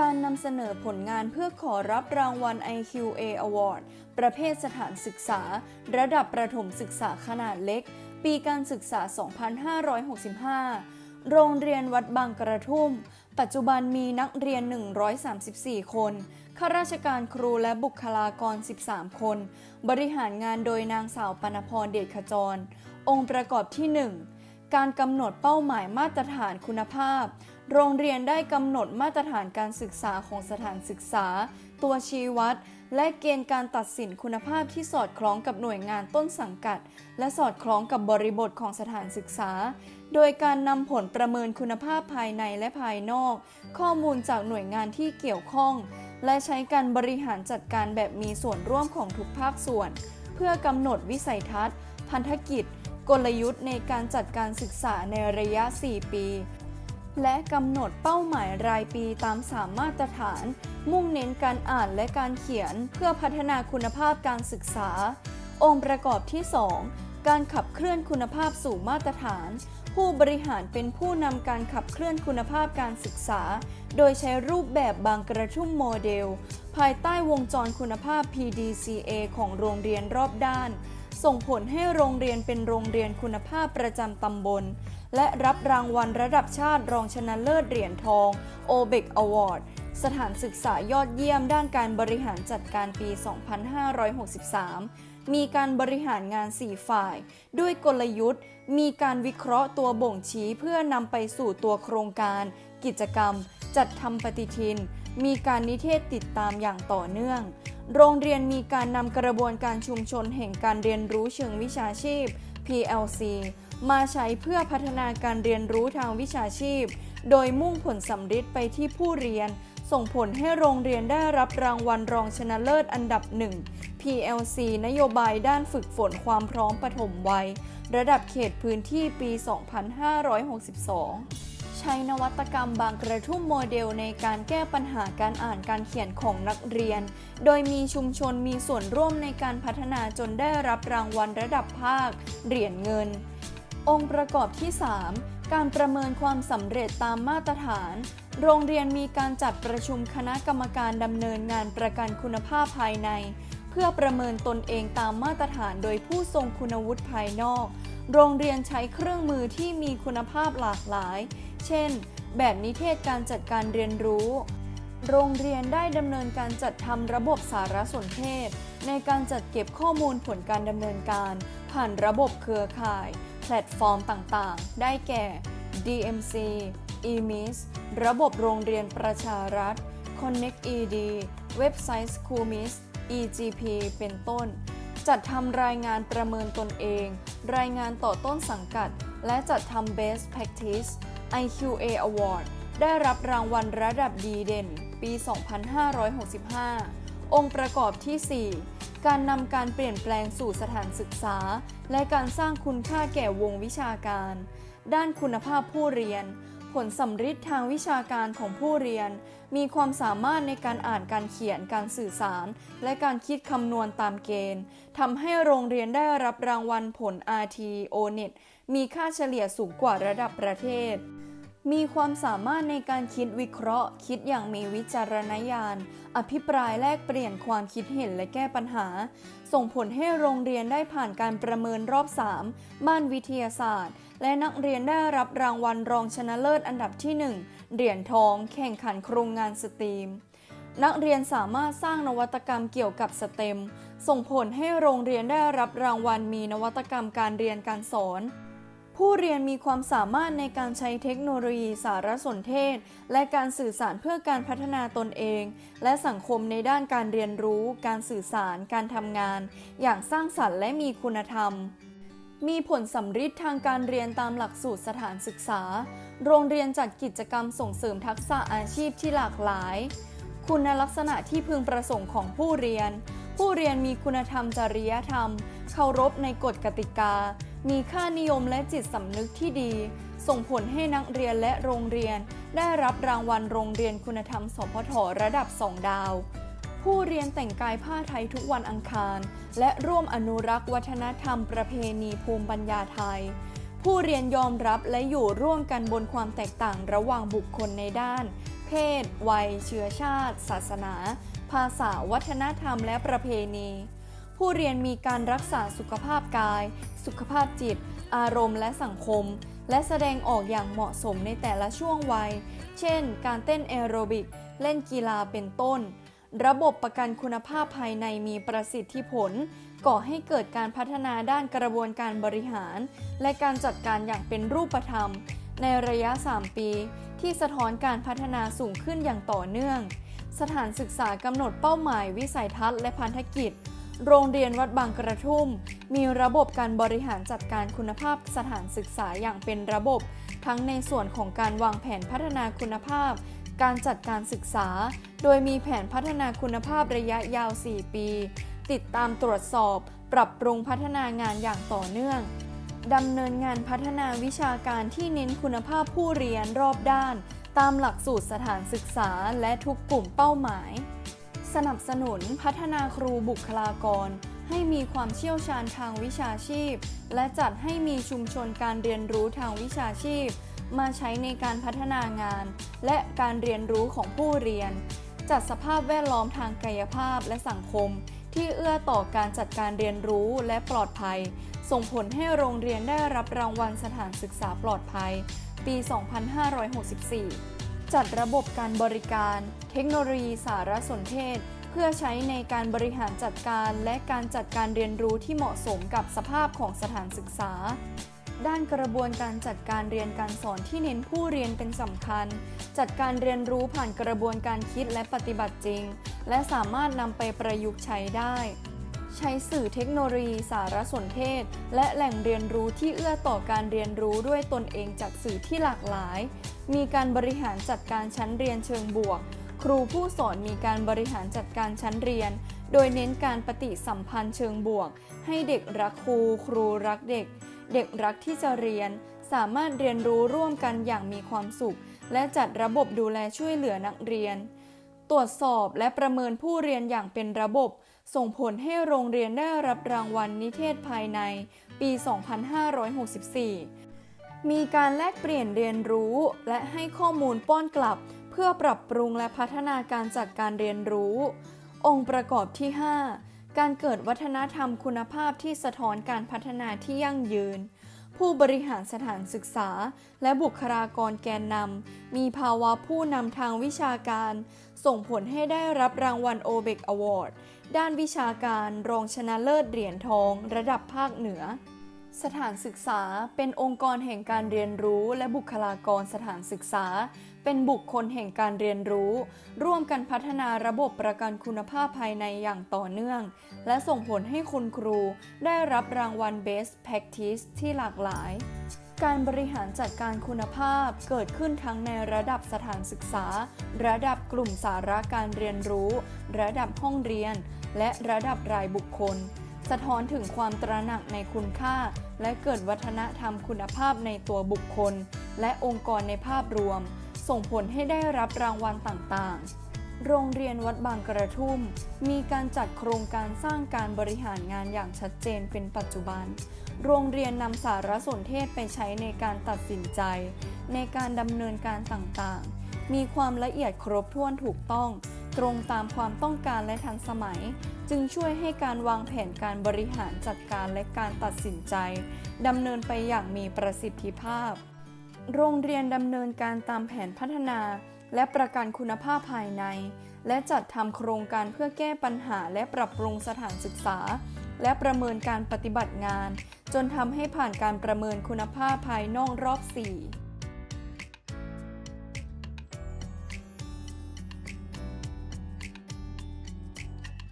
การนำเสนอผลงานเพื่อขอรับรางวัล IQA Award ประเภทสถานศึกษา ระดับประถมศึกษาขนาดเล็ก ปีการศึกษา 2565 โรงเรียนวัดบางกระทุ่ม ปัจจุบันมีนักเรียน 134 คน ข้าราชการครูและบุคลากร 13 คน บริหารงานโดยนางสาวปนพรเดชขจร องค์ประกอบที่ 1 การกำหนดเป้าหมายมาตรฐานคุณภาพ โรงเรียนได้กำหนดมาตรฐานการศึกษาของสถานศึกษา ตัวชี้วัด และเกณฑ์การตัดสินคุณภาพที่สอดคล้องกับหน่วยงานต้นสังกัด และสอดคล้องกับบริบทของสถานศึกษา โดยการนำผลประเมินคุณภาพภายในและภายนอก ข้อมูลจากหน่วยงานที่เกี่ยวข้อง และใช้การบริหารจัดการแบบมีส่วนร่วมของทุกภาคส่วน เพื่อกำหนดวิสัยทัศน์ พันธกิจ กลยุทธ์ในการจัดการศึกษาในระยะ 4 ปี และกำหนดเป้าหมายรายปีตามสามมาตรฐาน มุ่งเน้นการอ่านและการเขียนเพื่อพัฒนาคุณภาพการศึกษา องค์ประกอบที่ 2 การขับเคลื่อนคุณภาพสู่มาตรฐาน ผู้บริหารเป็นผู้นำการขับเคลื่อนคุณภาพการศึกษา โดยใช้รูปแบบบางกระทุ่มโมเดล ภายใต้วงจรคุณภาพ PDCA ของโรงเรียนรอบด้าน ส่งผลให้โรงเรียนเป็นโรงเรียนคุณภาพประจำตำบล และรับรางวัลระดับชาติรองชนะเลิศเหรียญทอง o b e c Award สถานศึกษายอดเยี่ยมด้านการบริหารจัดการปี 2563 มีการบริหารงาน 4 ฝ่าย ด้วยกลยุทธ์ มีการวิเคราะห์ตัวบ่งชี้เพื่อนำไปสู่ตัวโครงการ กิจกรรม จัดทำปฏิทิน มีการนิเทศติดตามอย่างต่อเนื่อง โรงเรียนมีการนำกระบวนการชุมชนแห่งการเรียนรู้เชิงวิชาชีพ PLC มาใช้เพื่อพัฒนาการเรียนรู้ทางวิชาชีพ โดยมุ่งผลสำฤทธิ์ไปที่ผู้เรียน ส่งผลให้โรงเรียนได้รับรางวัลรองชนะเลิศอันดับหนึ่ง PLC นโยบายด้านฝึกฝนความพร้อมปฐมวัย ระดับเขตพื้นที่ปี 2562 ใช้นวัตกรรมบางกระทุ่มโมเดลในการแก้ปัญหาการอ่านการเขียนของนักเรียน โดยมีชุมชนมีส่วนร่วมในการพัฒนาจนได้รับรางวัลระดับภาค เหรียญเงิน องค์ประกอบที่ 3 การประเมินความสำเร็จตามมาตรฐาน โรงเรียนมีการจัดประชุมคณะกรรมการดำเนินงานประกันคุณภาพภายใน เพื่อประเมินตนเองตามมาตรฐานโดยผู้ทรงคุณวุฒิภายนอก โรงเรียนใช้เครื่องมือที่มีคุณภาพหลากหลาย เช่น แบบนิเทศการจัดการเรียนรู้ โรงเรียนได้ดำเนินการจัดทำระบบสารสนเทศ ในการจัดเก็บข้อมูลผลการดำเนินการ ผ่านระบบเครือข่าย แพลตฟอร์มต่างๆ ได้แก่ DMC eMIS ระบบโรงเรียนประชารัฐ Connect ED เว็บไซต์ SchoolMIS EGP เป็นต้น จัดทำรายงานประเมินตนเอง รายงานต่อต้นสังกัด และจัดทำ Best Practice IQA Award ได้รับรางวัลระดับดีเด่น ปี 2565 องค์ประกอบที่ 4 การนำการเปลี่ยนแปลงสู่สถานศึกษา และการสร้างคุณค่าแก่วงวิชาการ ด้านคุณภาพผู้เรียน ผลสำฤทธิ์ทางวิชาการของผู้เรียน มีความสามารถในการอ่านการเขียนการสื่อสาร และการคิดคำนวณตามเกณฑ์ทำให้โรงเรียนได้รับรางวัลผล RT O-NET มีค่าเฉลี่ยสูงกว่าระดับประเทศ มีความสามารถในการคิดวิเคราะห์ คิดอย่างมีวิจารณญาณ อภิปรายแลกเปลี่ยนความคิดเห็นและแก้ปัญหา ส่งผลให้โรงเรียนได้ผ่านการประเมินรอบ 3 บ้านวิทยาศาสตร์ และนักเรียนได้รับรางวัลรองชนะเลิศอันดับที่ 1 เหรียญทอง แข่งขันโครงงานสตรีม นักเรียนสามารถสร้างนวัตกรรมเกี่ยวกับสเต็ม ส่งผลให้โรงเรียนได้รับรางวัลมีนวัตกรรมการเรียนการสอน ผู้เรียนมีความสามารถในการใช้เทคโนโลยีสารสนเทศ และการสื่อสารเพื่อการพัฒนาตนเอง และสังคมในด้านการเรียนรู้ การสื่อสาร การทำงาน อย่างสร้างสรรค์และมีคุณธรรม มีผลสำฤทธิ์ทางการเรียนตามหลักสูตรสถานศึกษา โรงเรียนจัดกิจกรรมส่งเสริมทักษะอาชีพที่หลากหลาย คุณลักษณะที่พึงประสงค์ของผู้เรียน ผู้เรียนมีคุณธรรมจริยธรรม เคารพในกฎกติกา มีค่านิยมและจิตสำนึกที่ดี ส่งผลให้นักเรียนและโรงเรียน ได้รับรางวัลโรงเรียนคุณธรรมสพทระดับ 2 ดาว ผู้เรียนแต่งกายผ้าไทยทุกวันอังคาร และร่วมอนุรักษ์วัฒนธรรมประเพณีภูมิปัญญาไทย ผู้เรียนยอมรับและอยู่ร่วมกันบนความแตกต่างระหว่างบุคคลในด้าน เพศ วัย เชื้อชาติ ศาสนา ภาษา วัฒนธรรม และประเพณีผู้เรียนมีการรักษาสุขภาพกาย สุขภาพจิต อารมณ์และสังคม และแสดงออกอย่างเหมาะสมในแต่ละช่วงวัย เช่น การเต้นแอโรบิก เล่นกีฬาเป็นต้น ระบบประกันคุณภาพภายในมีประสิทธิผล ก่อให้เกิดการพัฒนาด้านกระบวนการบริหาร และการจัดการอย่างเป็นรูปธรรม ในระยะ 3 ปี ที่สะท้อนการพัฒนาสูงขึ้นอย่างต่อเนื่อง สถานศึกษากำหนดเป้าหมายวิสัยทัศน์และพันธกิจ โรงเรียนวัดบางกระทุ่ม มีระบบการบริหารจัดการคุณภาพสถานศึกษาอย่างเป็นระบบ ทั้งในส่วนของการวางแผนพัฒนาคุณภาพ การจัดการศึกษา โดยมีแผนพัฒนาคุณภาพระยะยาว 4 ปี ติดตามตรวจสอบ ปรับปรุงพัฒนางานอย่างต่อเนื่องดำเนินงานพัฒนาวิชาการที่เน้นคุณภาพผู้เรียนรอบด้าน ตามหลักสูตรสถานศึกษาและทุกกลุ่มเป้าหมาย สนับสนุนพัฒนาครูบุคลากร ให้มีความเชี่ยวชาญทางวิชาชีพ และจัดให้มีชุมชนการเรียนรู้ทางวิชาชีพ มาใช้ในการพัฒนางาน และการเรียนรู้ของผู้เรียน จัดสภาพแวดล้อมทางกายภาพและสังคม ที่เอื้อต่อการจัดการเรียนรู้และปลอดภัย ส่งผลให้โรงเรียนได้รับรางวัลสถานศึกษาปลอดภัย ปี 2564 จัดระบบการบริการ เทคโนโลยีสารสนเทศ เพื่อใช้ในการบริหารจัดการและการจัดการเรียนรู้ที่เหมาะสมกับสภาพของสถานศึกษา ด้านกระบวนการจัดการเรียนการสอนที่เน้นผู้เรียนเป็นสำคัญ จัดการเรียนรู้ผ่านกระบวนการคิดและปฏิบัติจริง และสามารถนำไปประยุกต์ใช้ได้ ใช้สื่อเทคโนโลยีสารสนเทศ และแหล่งเรียนรู้ที่เอื้อต่อการเรียนรู้ด้วยตนเองจากสื่อที่หลากหลาย มีการบริหารจัดการชั้นเรียนเชิงบวก ครูผู้สอนมีการบริหารจัดการชั้นเรียน โดยเน้นการปฏิสัมพันธ์เชิงบวก ให้เด็กรักครู ครูรักเด็ก เด็กรักที่จะเรียน สามารถเรียนรู้ร่วมกันอย่างมีความสุข และจัดระบบดูแลช่วยเหลือนักเรียน ตรวจสอบและประเมินผู้เรียนอย่างเป็นระบบ ส่งผลให้โรงเรียนได้รับรางวัลนิเทศภายในปี 2564 มีการแลกเปลี่ยนเรียนรู้และให้ข้อมูลป้อนกลับ เพื่อปรับปรุงและพัฒนาการจัดการเรียนรู้ องค์ประกอบที่ 5 การเกิดวัฒนธรรมคุณภาพที่สะท้อนการพัฒนาที่ยั่งยืนผู้บริหารสถานศึกษา และบุคลากรแกนนำ มีภาวะผู้นำทางวิชาการ ส่งผลให้ได้รับรางวัลโอเบกอวอร์ด ด้านวิชาการรองชนะเลิศเหรียญทอง ระดับภาคเหนือ สถานศึกษาเป็นองค์กรแห่งการเรียนรู้ และบุคลากรสถานศึกษา เป็นบุคคลแห่งการเรียนรู้ ร่วมกันพัฒนาระบบประกันคุณภาพภายในอย่างต่อเนื่อง และส่งผลให้คุณครูได้รับรางวัล Best Practice ที่หลากหลายการบริหารจัดการคุณภาพเกิดขึ้นทั้งในระดับสถานศึกษา ระดับกลุ่มสาระการเรียนรู้ ระดับห้องเรียน และระดับรายบุคคล สะท้อนถึงความตระหนักในคุณค่า และเกิดวัฒนธรรมคุณภาพในตัวบุคคล และองค์กรในภาพรวม ส่งผลให้ได้รับรางวัลต่างๆโรงเรียนวัดบางกระทุ่ม มีการจัดโครงการสร้างการบริหารงานอย่างชัดเจนเป็นปัจจุบัน โรงเรียนนำสารสนเทศไปใช้ในการตัดสินใจ ในการดำเนินการต่างๆ มีความละเอียดครบถ้วนถูกต้อง ตรงตามความต้องการและทันสมัย จึงช่วยให้การวางแผนการบริหารจัดการและการตัดสินใจดำเนินไปอย่างมีประสิทธิภาพ โรงเรียนดำเนินการตามแผนพัฒนา และประกันคุณภาพภายใน และจัดทำโครงการเพื่อแก้ปัญหาและปรับปรุงสถานศึกษา และประเมินการปฏิบัติงาน จนทำให้ผ่านการประเมินคุณภาพภายนอกรอบ 4